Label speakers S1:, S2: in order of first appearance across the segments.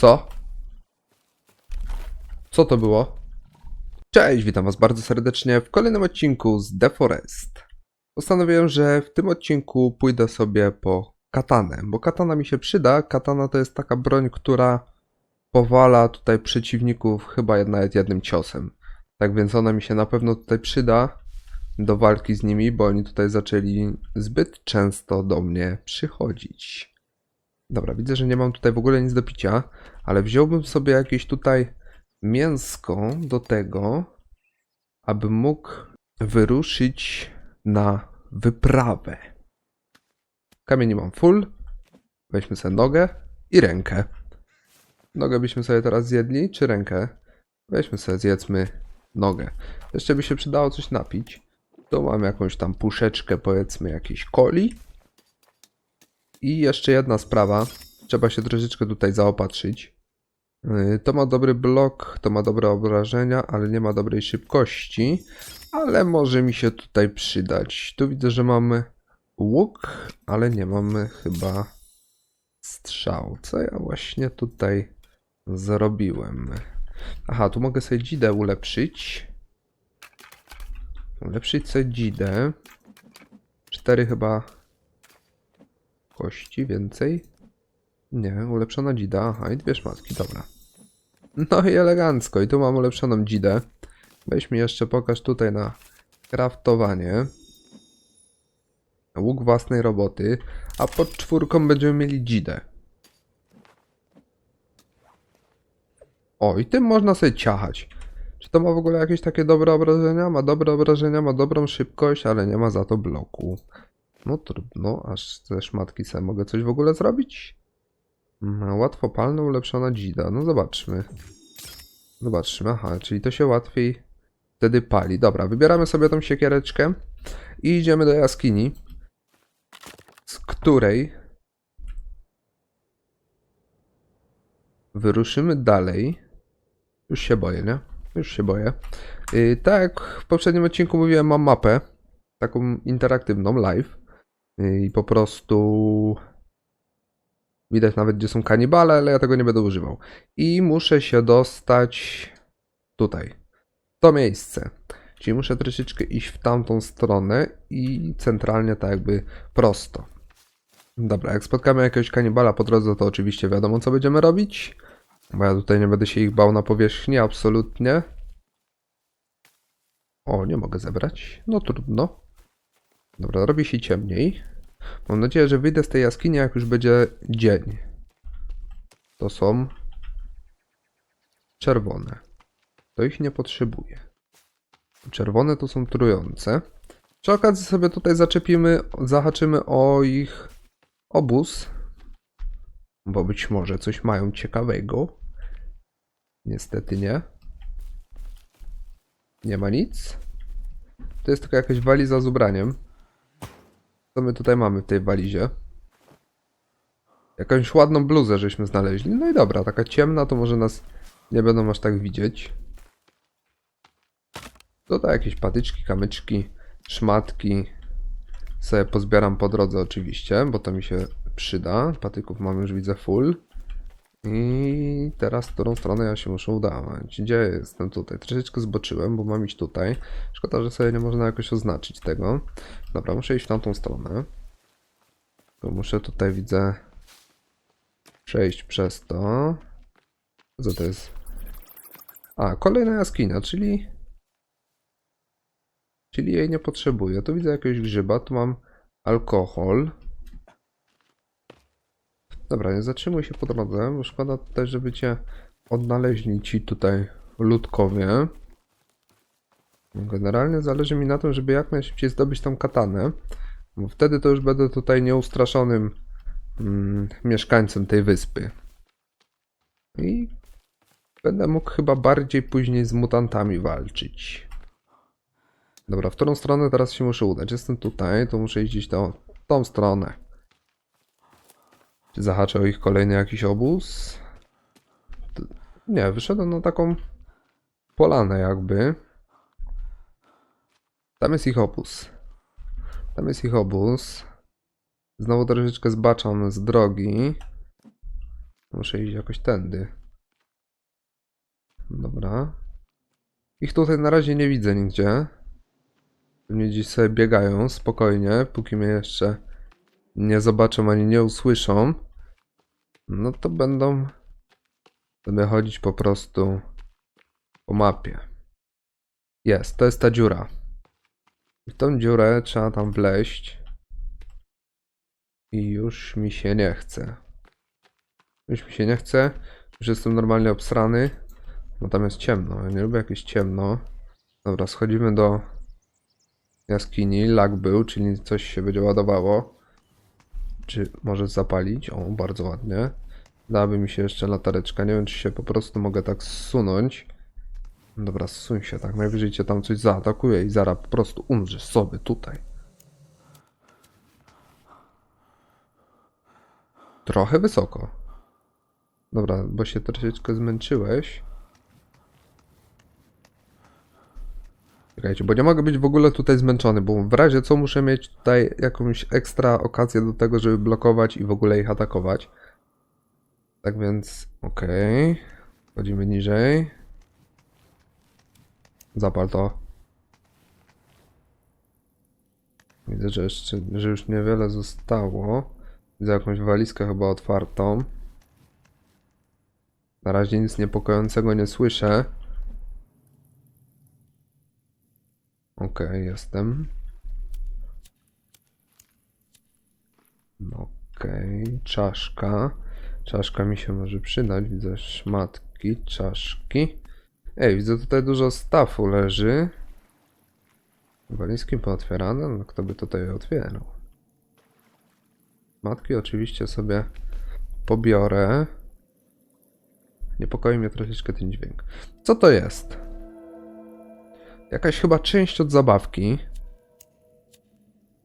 S1: Co? Co to było? Cześć, witam was bardzo serdecznie w kolejnym odcinku z The Forest. Postanowiłem, że w tym odcinku pójdę sobie po katanę, bo katana mi się przyda. Katana to jest taka broń, która powala tutaj przeciwników chyba nawet jednym ciosem. Tak więc ona mi się na pewno tutaj przyda do walki z nimi, bo oni tutaj zaczęli zbyt często do mnie przychodzić. Dobra, widzę, że nie mam tutaj w ogóle nic do picia, ale wziąłbym sobie jakieś tutaj mięsko do tego, aby mógł wyruszyć na wyprawę. Kamieni mam full. Weźmy sobie nogę i rękę. Nogę byśmy sobie teraz zjedli, czy rękę? Weźmy sobie, zjedzmy nogę. Jeszcze by się przydało coś napić. Tu mam jakąś tam puszeczkę, powiedzmy, jakiejś coli. I jeszcze jedna sprawa. Trzeba się troszeczkę tutaj zaopatrzyć. Yy, To ma dobry blok, to ma dobre obrażenia, ale nie ma dobrej szybkości. Ale może mi się tutaj przydać. Tu widzę, że mamy łuk, ale nie mamy chyba strzał. Co ja właśnie tutaj zrobiłem? Aha, tu mogę sobie dzidę ulepszyć. Ulepszyć sobie dzidę. Cztery chyba kości, więcej. Nie, ulepszona dzida. Aha, i dwie szmatki, dobra. No i elegancko. I tu mam ulepszoną dzidę. Weź mi jeszcze pokaż tutaj na craftowanie. Łuk własnej roboty. A pod czwórką będziemy mieli dzidę. O, i tym można sobie ciachać. Czy to ma w ogóle jakieś takie dobre obrażenia? Ma dobre obrażenia, ma dobrą szybkość, ale nie ma za to bloku. No trudno, aż ze szmatki sobie mogę coś w ogóle zrobić? Mm, Łatwopalna, ulepszona dzida. No zobaczmy. Zobaczmy, aha, czyli to się łatwiej wtedy pali. Dobra, wybieramy sobie tą siekiereczkę i idziemy do jaskini, z której wyruszymy dalej. Już się boję, nie? Już się boję. Yy, tak w poprzednim odcinku mówiłem, mam mapę, taką interaktywną, live. I po prostu widać nawet, gdzie są kanibale, ale ja tego nie będę używał. I muszę się dostać tutaj, w to miejsce. Czyli muszę troszeczkę iść w tamtą stronę i centralnie tak jakby prosto. Dobra, jak spotkamy jakiegoś kanibala po drodze, to oczywiście wiadomo, co będziemy robić. Bo ja tutaj nie będę się ich bał na powierzchni, absolutnie. O, nie mogę zebrać. No trudno. Dobra, robi się ciemniej. Mam nadzieję, że wyjdę z tej jaskini, jak już będzie dzień. To są czerwone. To ich nie potrzebuję. Czerwone to są trujące. Przy okazji sobie tutaj zaczepimy, zahaczymy o ich obóz. Bo być może coś mają ciekawego. Niestety nie. Nie ma nic. To jest tylko jakaś waliza z ubraniem. Co my tutaj mamy w tej walizie? Jakąś ładną bluzę żeśmy znaleźli. No i dobra, taka ciemna, to może nas nie będą aż tak widzieć. Tutaj jakieś patyczki, kamyczki, szmatki. Sobie pozbieram po drodze oczywiście, bo to mi się przyda. Patyków mam już widzę full. I teraz w którą stronę ja się muszę udawać? Gdzie jestem tutaj? Troszeczkę zboczyłem, bo mam iść tutaj. Szkoda, że sobie nie można jakoś oznaczyć tego. Dobra, muszę iść w tamtą stronę. Muszę tutaj, widzę, przejść przez to. Co to jest? A, kolejna jaskinia, czyli... Czyli jej nie potrzebuję. Tu widzę jakiegoś grzyba, tu mam alkohol. Dobra, nie zatrzymuj się po drodze, bo szkoda tutaj, żeby cię odnaleźli ci tutaj ludkowie. Generalnie zależy mi na tym, żeby jak najszybciej zdobyć tą katanę, bo wtedy to już będę tutaj nieustraszonym mm, mieszkańcem tej wyspy. I będę mógł chyba bardziej później z mutantami walczyć. Dobra, w którą stronę teraz się muszę udać? Jestem tutaj, to muszę iść tą, tą stronę. Czy zahaczę o ich kolejny jakiś obóz? Nie, wyszedłem na taką polanę jakby. Tam jest ich obóz. Tam jest ich obóz. Znowu troszeczkę zbaczam z drogi. Muszę iść jakoś tędy. Dobra. Ich tutaj na razie nie widzę nigdzie. Pewnie gdzieś sobie biegają spokojnie, póki mnie jeszcze nie zobaczą ani nie usłyszą. No to będą sobie chodzić po prostu po mapie. Jest, to jest ta dziura. W tą dziurę trzeba tam wleźć. I już mi się nie chce. Już mi się nie chce. Już jestem normalnie obsrany. Bo tam jest ciemno. Ja nie lubię jak jest ciemno. Dobra, schodzimy do jaskini. Lag był, czyli coś się będzie ładowało. Czy może zapalić? O, bardzo ładnie. Dałaby mi się jeszcze latareczka. Nie wiem, czy się po prostu mogę tak zsunąć. Dobra, zsuń się tak. Najwyżej cię tam coś zaatakuje i zaraz po prostu umrzesz sobie tutaj. Trochę wysoko. Dobra, bo się troszeczkę zmęczyłeś. Czekajcie, bo nie mogę być w ogóle tutaj zmęczony, bo w razie co muszę mieć tutaj jakąś ekstra okazję do tego, żeby blokować i w ogóle ich atakować. Tak więc, okej. Wchodzimy niżej. Zapal to. Widzę, że jeszcze, że już niewiele zostało. Widzę jakąś walizkę chyba otwartą. Na razie nic niepokojącego nie słyszę. Okej, jestem. Okej, czaszka. Czaszka mi się może przydać. Widzę szmatki, czaszki. Ej, widzę tutaj dużo stafu leży. Walizki pootwierane? No kto by tutaj otwierał? Matki oczywiście sobie pobiorę. Niepokoi mnie troszeczkę ten dźwięk. Co to jest? Jakaś chyba część od zabawki.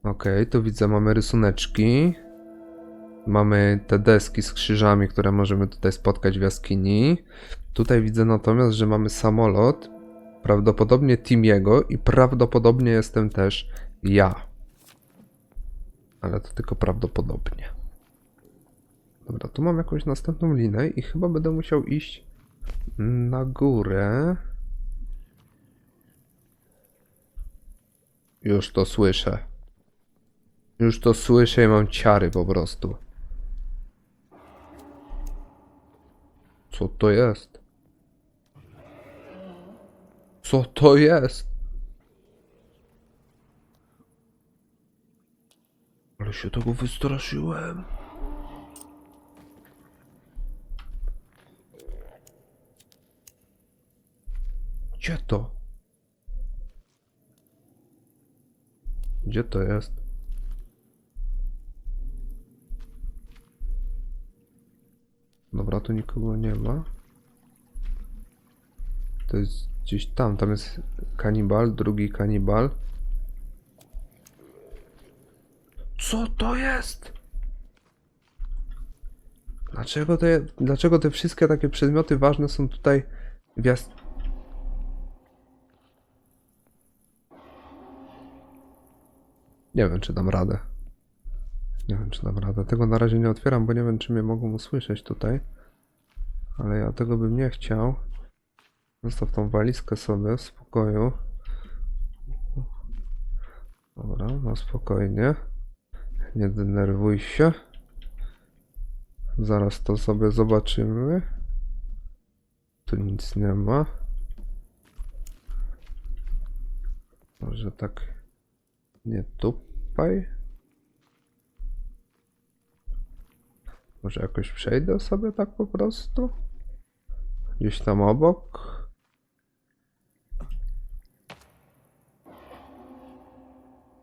S1: Okej, tu widzę, mamy rysuneczki. Mamy te deski z krzyżami, które możemy tutaj spotkać w jaskini. Tutaj widzę natomiast, że mamy samolot. Prawdopodobnie Timiego i prawdopodobnie jestem też ja. Ale to tylko prawdopodobnie. Dobra, tu mam jakąś następną linę i chyba będę musiał iść na górę. Już to słyszę. Już to słyszę i mam ciary po prostu. Co to jest? Co to jest? Ale się tego wystraszyłem. Gdzie to? Gdzie to jest? Dobra, tu nikogo nie ma. To jest gdzieś tam, tam jest kanibal, drugi kanibal. Co to jest? Dlaczego te, dlaczego te wszystkie takie przedmioty ważne są tutaj w jas... Nie wiem, czy dam radę. Nie wiem, czy dam radę. Tego na razie nie otwieram, bo nie wiem, czy mnie mogą usłyszeć tutaj. Ale ja tego bym nie chciał. Zostaw tą walizkę sobie w spokoju. Dobra, no spokojnie. Nie denerwuj się. Zaraz to sobie zobaczymy. Tu nic nie ma. Może tak nie tupaj. Może jakoś przejdę sobie tak po prostu? Gdzieś tam obok.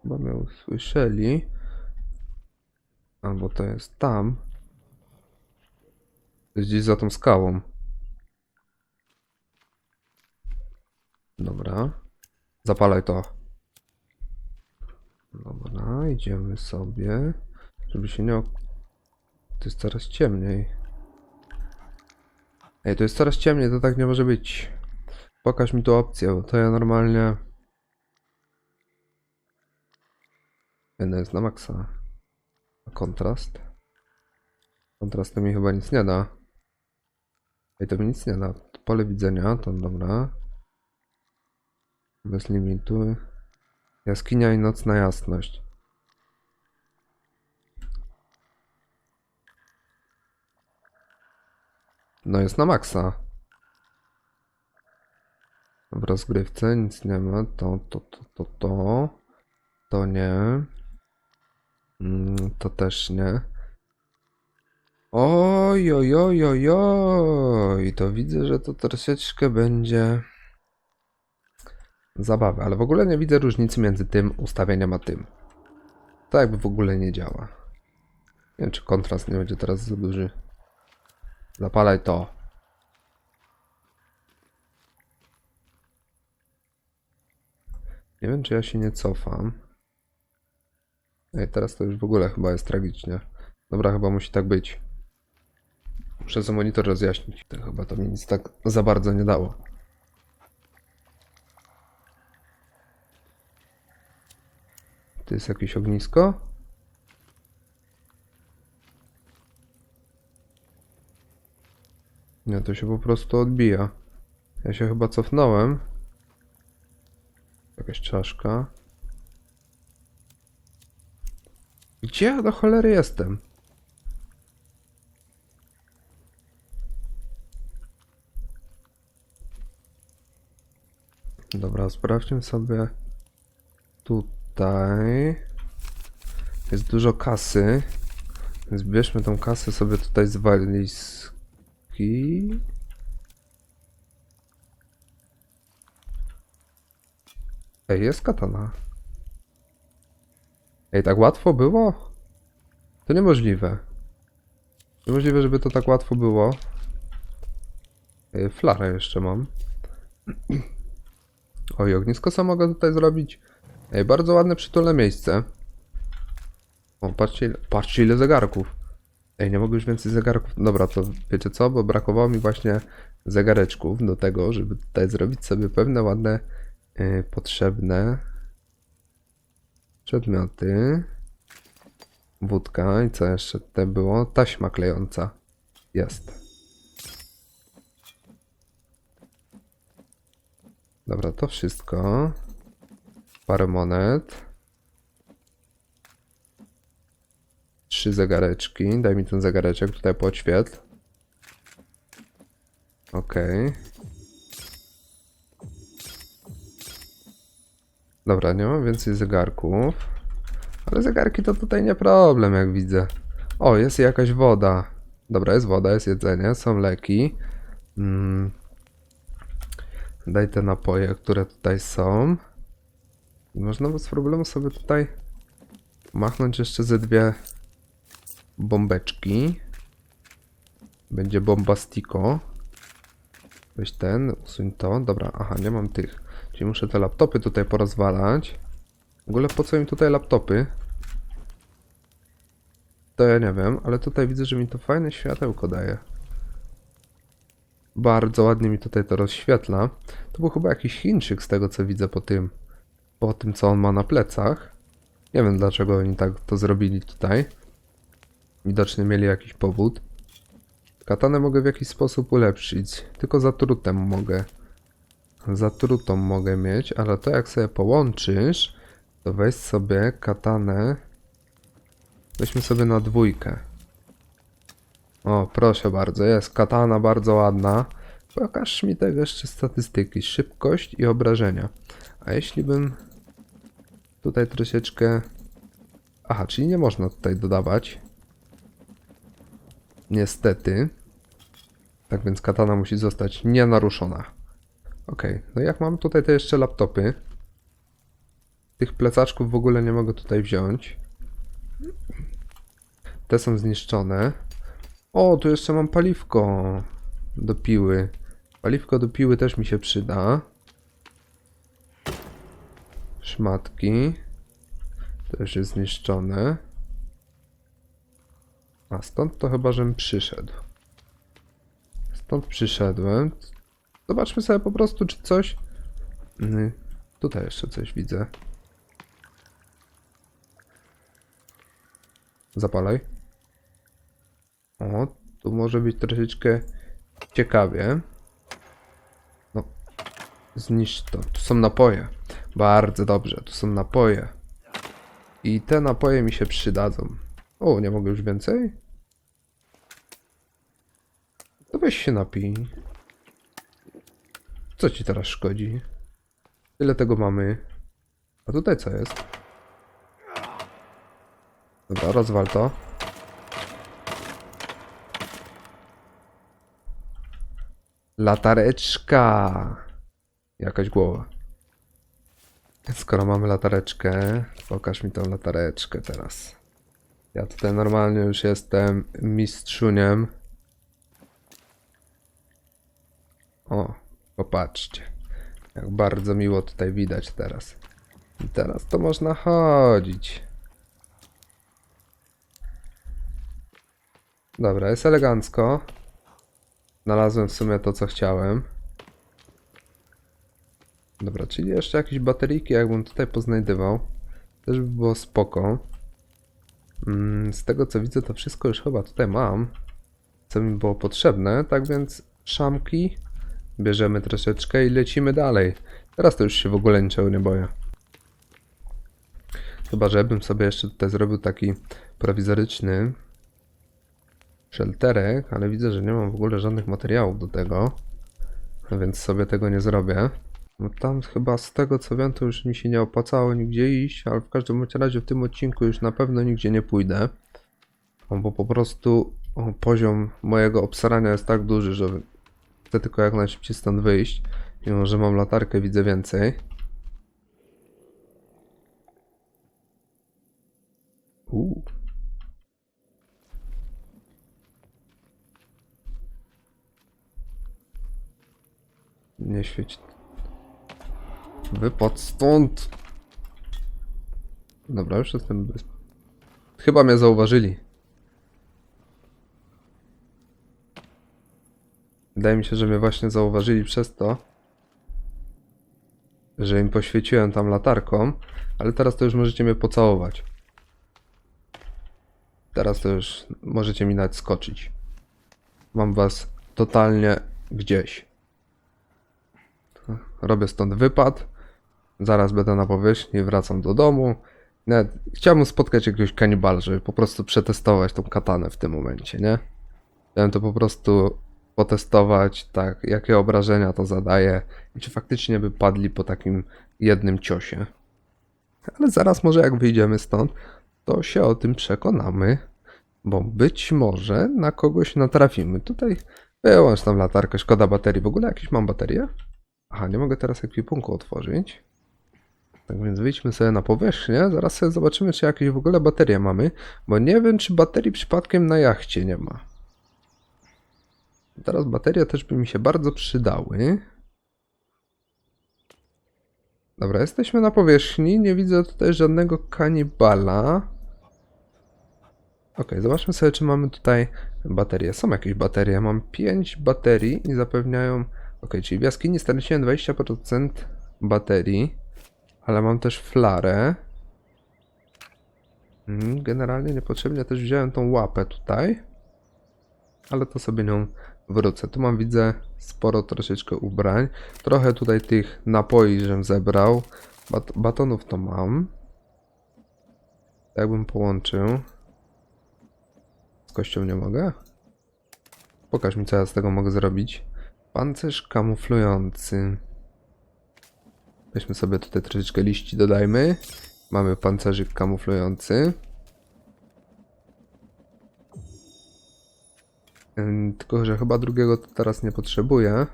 S1: Chyba mnie usłyszeli. Albo to jest tam. Jest gdzieś za tą skałą. Dobra. Zapalaj to. Dobra, idziemy sobie. Żeby się nie... To jest coraz ciemniej. Ej, to jest coraz ciemniej, to tak nie może być. Pokaż mi tu opcję, bo to ja normalnie... Jedna jest na maksa. A kontrast? Kontrast to mi chyba nic nie da. I to mi nic nie da. Pole widzenia, to dobra. Bez limitu. Jaskinia i nocna jasność. No jest na maksa. W rozgrywce nic nie ma. To, to, to, to, to. To nie. Mm, to też nie. Oj, oj, oj, oj, oj. To widzę, że to troszeczkę będzie zabawy, ale w ogóle nie widzę różnicy między tym ustawieniem a tym. To jakby w ogóle nie działa. Nie wiem, czy kontrast nie będzie teraz za duży. Zapalaj to. Nie wiem, czy ja się nie cofam. Ej, teraz to już w ogóle chyba jest tragicznie. Dobra, chyba musi tak być. Muszę sobie monitor rozjaśnić. To chyba to mi nic tak za bardzo nie dało. To jest jakieś ognisko? Nie, to się po prostu odbija. Ja się chyba cofnąłem. Jakaś czaszka. Gdzie ja do cholery jestem? Dobra, sprawdźmy sobie tutaj. Jest dużo kasy. Więc bierzmy tą kasę sobie tutaj z walizki. Ej, jest katana. Ej, tak łatwo było? To niemożliwe. Niemożliwe, żeby to tak łatwo było. Ej, flarę jeszcze mam. Oj, ognisko co mogę tutaj zrobić? Ej, bardzo ładne, przytulne miejsce. O, patrzcie, ile- patrzcie ile zegarków. Ej, nie mogę już więcej zegarków. Dobra, to wiecie co? Bo brakowało mi właśnie zegareczków do tego, żeby tutaj zrobić sobie pewne ładne, yy, potrzebne przedmioty. Wódka i co jeszcze tutaj było? Taśma klejąca. Jest. Dobra, to wszystko. Parę monet. Trzy zegareczki. Daj mi ten zegareczek tutaj podświetl. Okej. Dobra, nie mam więcej zegarków. Ale zegarki to tutaj nie problem, jak widzę. O, jest jakaś woda. Dobra, jest woda, jest jedzenie, są leki. Mm. Daj te napoje, które tutaj są. Można bez problemu sobie tutaj machnąć jeszcze ze dwie bombeczki. Będzie bombastico. Weź ten, usuń to. Dobra, aha, nie mam tych. Czyli muszę te laptopy tutaj porozwalać. W ogóle po co im tutaj laptopy? To ja nie wiem, ale tutaj widzę, że mi to fajne światełko daje. Bardzo ładnie mi tutaj to rozświetla. To był chyba jakiś Chińczyk z tego co widzę po tym, po tym co on ma na plecach. Nie wiem dlaczego oni tak to zrobili tutaj. Widocznie mieli jakiś powód. Katanę mogę w jakiś sposób ulepszyć, tylko zatrutem mogę. Zatrutą mogę mieć, ale to jak sobie połączysz, to weź sobie katanę. Weźmy sobie na dwójkę. O, proszę bardzo, jest katana bardzo ładna. Pokaż mi tego jeszcze statystyki. Szybkość i obrażenia. A jeśli bym tutaj troszeczkę... Aha, czyli nie można tutaj dodawać. Niestety. Tak więc katana musi zostać nienaruszona. Okej, no jak mam tutaj te jeszcze laptopy. Tych plecaczków w ogóle nie mogę tutaj wziąć. Te są zniszczone. O, tu jeszcze mam paliwko do piły. Paliwko do piły też mi się przyda. Szmatki. Już jest zniszczone. A stąd to chyba, żem przyszedł. Stąd przyszedłem. Zobaczmy sobie po prostu, czy coś... Mm, Tutaj jeszcze coś widzę. Zapalaj. O, tu może być troszeczkę ciekawie. Zniszcz to. Tu są napoje. Bardzo dobrze, tu są napoje. I te napoje mi się przydadzą. O, nie mogę już więcej? To weź się napij. Co ci teraz szkodzi? Tyle tego mamy. A tutaj co jest? Dobra, rozwal to. Latareczka! Jakaś głowa. Skoro mamy latareczkę, pokaż mi tą latareczkę teraz. Ja tutaj normalnie już jestem mistrzuniem. O, popatrzcie. Jak bardzo miło tutaj widać teraz. I teraz to można chodzić. Dobra, jest elegancko. Znalazłem w sumie to, co chciałem. Dobra, czyli jeszcze jakieś bateryjki, jakbym tutaj poznajdywał. Też by było spoko. Mm, z tego co widzę, to wszystko już chyba tutaj mam. Co mi było potrzebne, tak więc szamki bierzemy troszeczkę i lecimy dalej. Teraz to już się w ogóle niczego nie boję. Chyba, żebym sobie jeszcze tutaj zrobił taki prowizoryczny shelterek, ale widzę, że nie mam w ogóle żadnych materiałów do tego, więc sobie tego nie zrobię. No tam chyba z tego co wiem, to już mi się nie opłacało nigdzie iść, ale w każdym razie w tym odcinku już na pewno nigdzie nie pójdę. O, Bo po prostu poziom mojego obsarania jest tak duży, że chcę tylko jak najszybciej stąd wyjść. Mimo, że mam latarkę, widzę więcej. Uuu. Nie świeć. Wypad stąd. Dobra, już jestem bez... Chyba mnie zauważyli. Wydaje mi się, że mnie właśnie zauważyli przez to, że im poświeciłem tam latarką, ale teraz to już możecie mnie pocałować. Teraz to już możecie mi nawet skoczyć. Mam was totalnie gdzieś. Robię stąd wypad. Zaraz będę na powierzchni, wracam do domu. Nawet chciałbym spotkać jakiegoś kanibala, żeby po prostu przetestować tą katanę w tym momencie, nie? Chciałem to po prostu potestować, tak, jakie obrażenia to zadaje i czy faktycznie by padli po takim jednym ciosie. Ale zaraz może jak wyjdziemy stąd, to się o tym przekonamy, bo być może na kogoś natrafimy. Tutaj wyłącz tam latarkę, szkoda baterii. W ogóle jakieś mam baterie? Aha, nie mogę teraz ekwipunku otworzyć. Tak więc wyjdźmy sobie na powierzchnię, zaraz sobie zobaczymy, czy jakieś w ogóle baterie mamy, bo nie wiem, czy baterii przypadkiem na jachcie nie ma. Teraz baterie też by mi się bardzo przydały. Dobra, jesteśmy na powierzchni, nie widzę tutaj żadnego kanibala. Ok, zobaczmy sobie, czy mamy tutaj baterie. Są jakieś baterie, mam 5 baterii i zapewniają... Ok, czyli w jaskini straciłem 20% baterii, ale mam też flarę. Mm, Generalnie niepotrzebnie też wziąłem tą łapę tutaj, ale to sobie nią wrócę. Tu mam, widzę, sporo troszeczkę ubrań. Trochę tutaj tych napoi, żem zebrał. Bat batonów to mam. Jakbym połączył. Z kością nie mogę? Pokaż mi, co ja z tego mogę zrobić. Pancerz kamuflujący. Weźmy sobie tutaj troszeczkę liści, dodajmy. Mamy pancerzyk kamuflujący. Tylko, że chyba drugiego to teraz nie potrzebuję.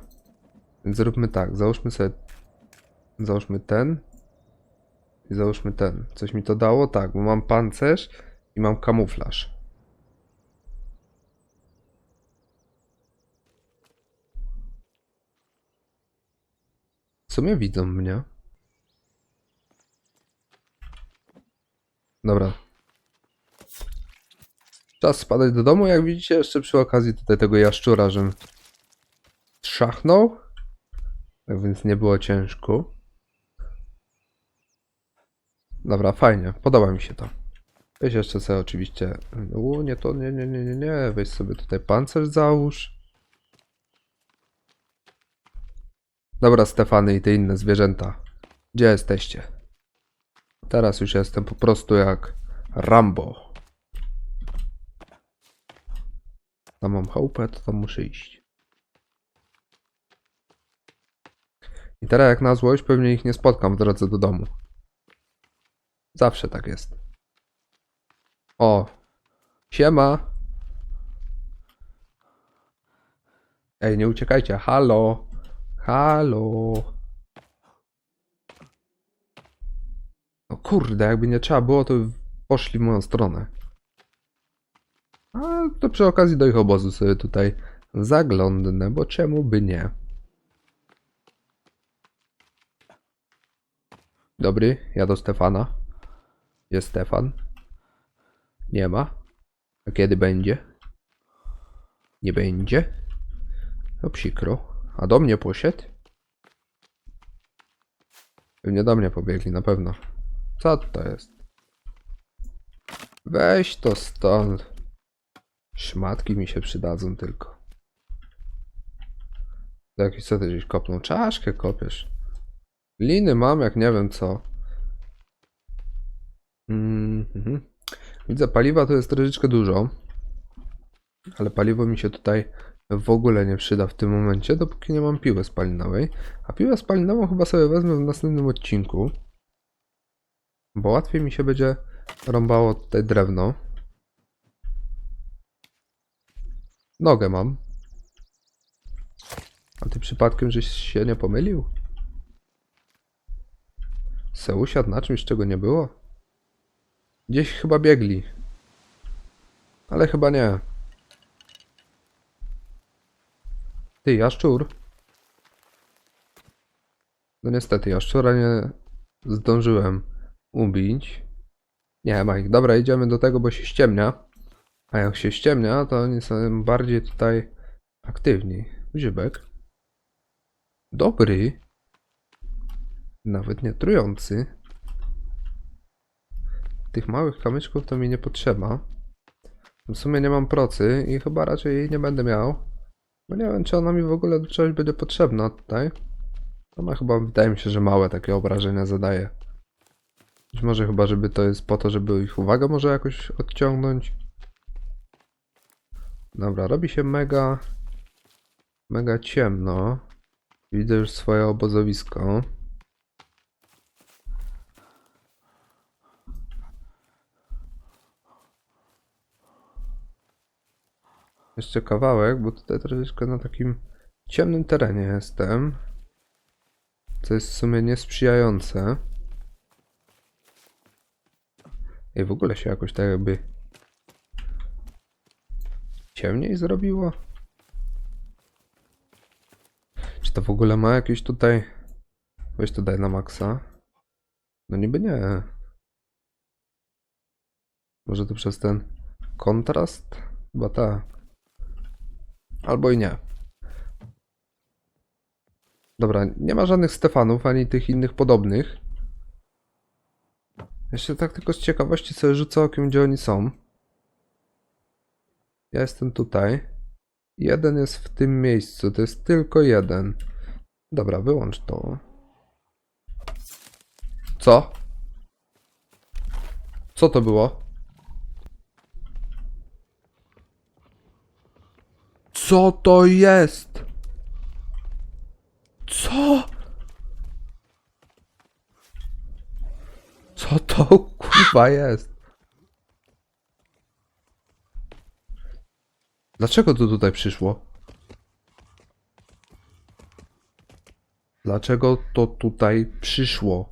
S1: Więc zróbmy tak, załóżmy sobie... Załóżmy ten. I załóżmy ten. Coś mi to dało? Tak, bo mam pancerz i mam kamuflaż. Sumie widzą mnie. Dobra. Czas spadać do domu, jak widzicie, jeszcze przy okazji tutaj tego jaszczura, żem trzachnął. Tak więc nie było ciężko. Dobra, fajnie, podoba mi się to. Weź jeszcze sobie oczywiście... U, nie to, nie, nie, nie, nie, nie. Weź sobie tutaj pancerz załóż. Dobra, Stefany i te inne zwierzęta. Gdzie jesteście? Teraz już jestem po prostu jak Rambo. Tam mam chałupę, to tam muszę iść. I teraz jak na złość pewnie ich nie spotkam w drodze do domu. Zawsze tak jest. O! Siema! Ej, nie uciekajcie. Halo! Halo! No kurde, jakby nie trzeba było, to poszli w moją stronę. A to przy okazji do ich obozu sobie tutaj zaglądnę, bo czemu by nie? Dobry, ja do Stefana. Jest Stefan? Nie ma. A kiedy będzie? Nie będzie? To przykro. A do mnie poszedł? Pewnie do mnie pobiegli, na pewno. Co to jest? Weź to stąd. Szmatki mi się przydadzą tylko. Jakiś co ty gdzieś kopnął? Czaszkę kopiesz. Liny mam, jak nie wiem co. Mm, mhm. Widzę, paliwa to jest troszeczkę dużo. Ale paliwo mi się tutaj w ogóle nie przyda w tym momencie, dopóki nie mam piły spalinowej. A piłę spalinową chyba sobie wezmę w następnym odcinku. Bo łatwiej mi się będzie rąbało tutaj drewno. Nogę mam. A ty przypadkiem żeś się nie pomylił? Se usiadł na czymś, czego nie było? Gdzieś chyba biegli. Ale chyba nie. Ty, jaszczur? No niestety, jaszczura nie zdążyłem ubić. Nie ma ich. Dobra, idziemy do tego, bo się ściemnia. A jak się ściemnia, to oni są bardziej tutaj aktywni. Grzybek. Dobry. Nawet nie trujący. Tych małych kamyczków to mi nie potrzeba. W sumie nie mam procy i chyba raczej jej nie będę miał. Bo nie wiem, czy ona mi w ogóle do czegoś będzie potrzebna tutaj. Ona chyba, wydaje mi się, że małe takie obrażenia zadaje. Być może chyba, żeby to jest po to, żeby ich uwagę może jakoś odciągnąć. Dobra, robi się mega, mega ciemno. Widzę już swoje obozowisko. Jeszcze kawałek, bo tutaj troszeczkę na takim ciemnym terenie jestem. Co jest w sumie niesprzyjające. I w ogóle się jakoś tak jakby ciemniej zrobiło. Czy to w ogóle ma jakieś tutaj... Weź to daj na maksa. No niby nie. Może to przez ten kontrast? Chyba tak. Albo i nie. Dobra, nie ma żadnych Stefanów, ani tych innych podobnych. Jeszcze tak tylko z ciekawości sobie rzucę okiem, gdzie oni są. Ja jestem tutaj. Jeden jest w tym miejscu, to jest tylko jeden. Dobra, wyłącz to. Co? Co to było? Co to jest? Co? Co to kurwa jest? Dlaczego to tutaj przyszło? Dlaczego to tutaj przyszło?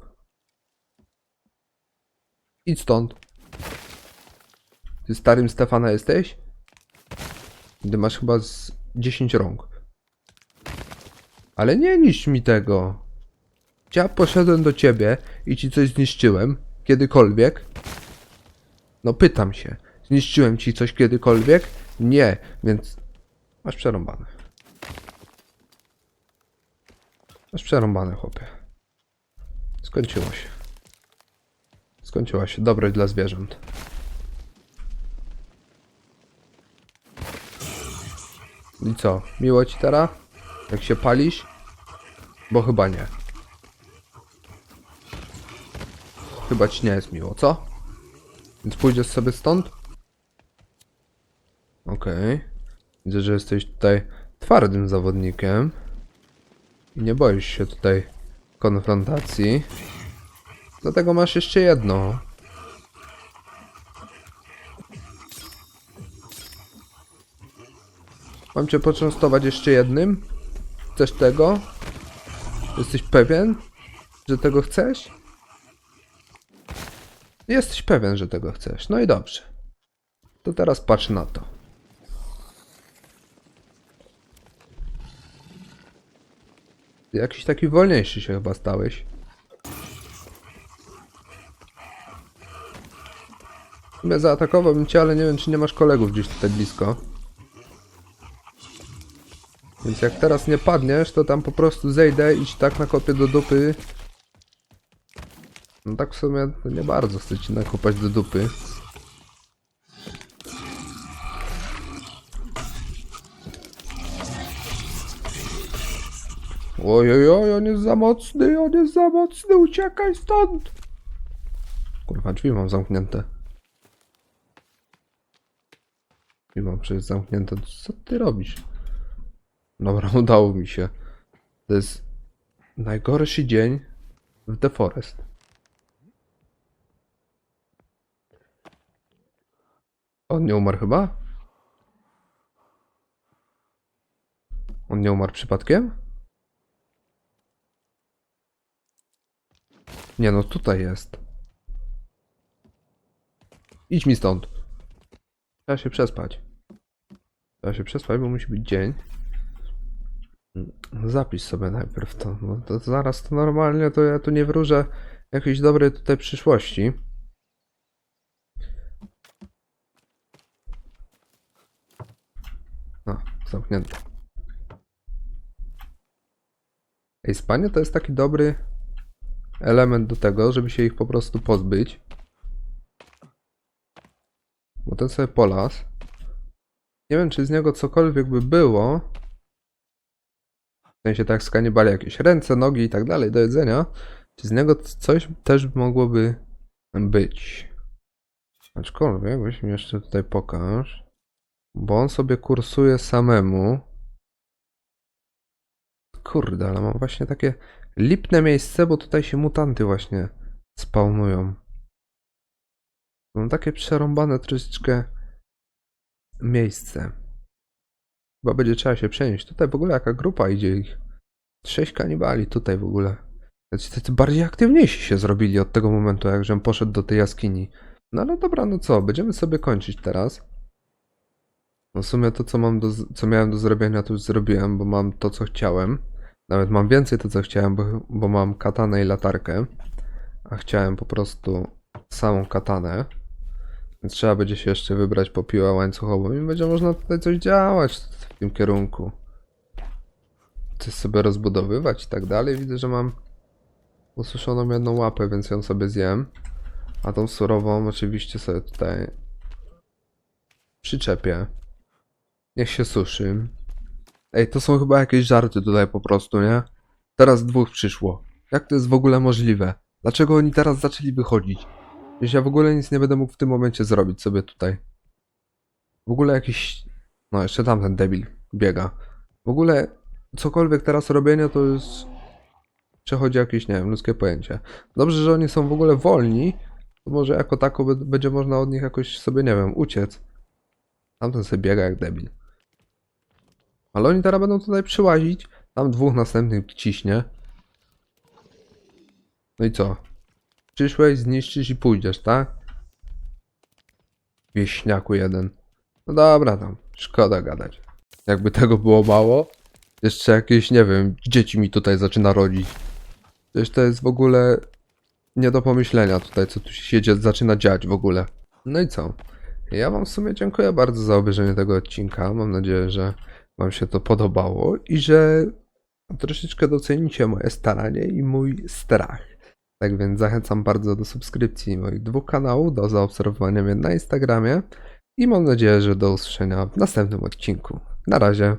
S1: Idź stąd. Ty starym Stefana jesteś? Ty masz chyba z 10 rąk. Ale nie niszcz mi tego. Ja poszedłem do ciebie i ci coś zniszczyłem? Kiedykolwiek? No pytam się. Zniszczyłem ci coś kiedykolwiek? Nie, więc masz przerąbane. Masz przerąbane, chłopie. Skończyło się. Skończyła się. Dobroć dla zwierząt. I co? Miło ci teraz? Jak się palisz? Bo chyba nie. Chyba ci nie jest miło, co? Więc pójdziesz sobie stąd? Okej. Widzę, że jesteś tutaj twardym zawodnikiem. I nie boisz się tutaj konfrontacji. Dlatego masz jeszcze jedno. Mam cię poczęstować jeszcze jednym? Chcesz tego? Jesteś pewien, że tego chcesz? Jesteś pewien, że tego chcesz. No i dobrze. To teraz patrz na to. Jakiś taki wolniejszy się chyba stałeś. Ja zaatakowałbym cię, ale nie wiem, czy nie masz kolegów gdzieś tutaj blisko. Więc jak teraz nie padniesz, to tam po prostu zejdę i ci tak nakopię do dupy. No tak w sumie nie bardzo chcę ci nakopać do dupy. Ojojoj, on jest za mocny, on jest za mocny, uciekaj stąd! Kurwa, drzwi mam zamknięte. Drzwi mam przecież zamknięte, co ty robisz? Dobra, udało mi się. To jest najgorszy dzień w The Forest. On nie umarł chyba? On nie umarł przypadkiem? Nie no, tutaj jest. Idź mi stąd. Trzeba się przespać. Trzeba się przespać, bo musi być dzień. Zapisz sobie najpierw to. To zaraz to normalnie, to ja tu nie wróżę jakiejś dobrej tutaj przyszłości. No, zamknięte. Ej, spanie to jest taki dobry element do tego, żeby się ich po prostu pozbyć. Bo ten sobie polas. Nie wiem, czy z niego cokolwiek by było. Sensie tak z kanibali jakieś ręce, nogi i tak dalej do jedzenia. Czy z niego coś też mogłoby być? Aczkolwiek, weź mi jeszcze tutaj pokaż. Bo on sobie kursuje samemu. Kurde, ale mam właśnie takie lipne miejsce, bo tutaj się mutanty właśnie spawnują. Mam takie przerąbane troszeczkę miejsce. Chyba będzie trzeba się przenieść. Tutaj w ogóle jaka grupa idzie ich. Sześć kanibali tutaj w ogóle. Tacy bardziej aktywniejsi się zrobili od tego momentu, jak żem poszedł do tej jaskini. No ale dobra, no co, będziemy sobie kończyć teraz. No w sumie to, co mam do, co miałem do zrobienia, to już zrobiłem, bo mam to, co chciałem. Nawet mam więcej to, co chciałem, bo, bo mam katanę i latarkę. A chciałem po prostu samą katanę. Więc trzeba będzie się jeszcze wybrać po piłę łańcuchową i będzie można tutaj coś działać w tym kierunku. Coś sobie rozbudowywać i tak dalej. Widzę, że mam ususzoną jedną łapę, więc ją sobie zjem. A tą surową oczywiście sobie tutaj przyczepię. Niech się suszy. Ej, to są chyba jakieś żarty tutaj po prostu, nie? Teraz dwóch przyszło. Jak to jest w ogóle możliwe? Dlaczego oni teraz zaczęli wychodzić? Przecież ja w ogóle nic nie będę mógł w tym momencie zrobić sobie tutaj. W ogóle jakiś... No, jeszcze tamten debil biega. W ogóle cokolwiek teraz robienie to jest... Przechodzi jakieś, nie wiem, ludzkie pojęcie. Dobrze, że oni są w ogóle wolni. To może jako tako będzie można od nich jakoś sobie, nie wiem, uciec. Tamten sobie biega jak debil. Ale oni teraz będą tutaj przyłazić. Tam dwóch następnych ciśnie. No i co? Przyszłeś, zniszczysz i pójdziesz, tak? Wieśniaku jeden. No dobra tam, szkoda gadać. Jakby tego było mało, jeszcze jakieś, nie wiem, dzieci mi tutaj zaczyna rodzić. Przecież to jest w ogóle nie do pomyślenia tutaj, co tu się zaczyna dziać w ogóle. No i co? Ja wam w sumie dziękuję bardzo za obejrzenie tego odcinka. Mam nadzieję, że wam się to podobało i że troszeczkę docenicie moje staranie i mój strach. Tak więc zachęcam bardzo do subskrypcji moich dwóch kanałów, do zaobserwowania mnie na Instagramie i mam nadzieję, że do usłyszenia w następnym odcinku. Na razie.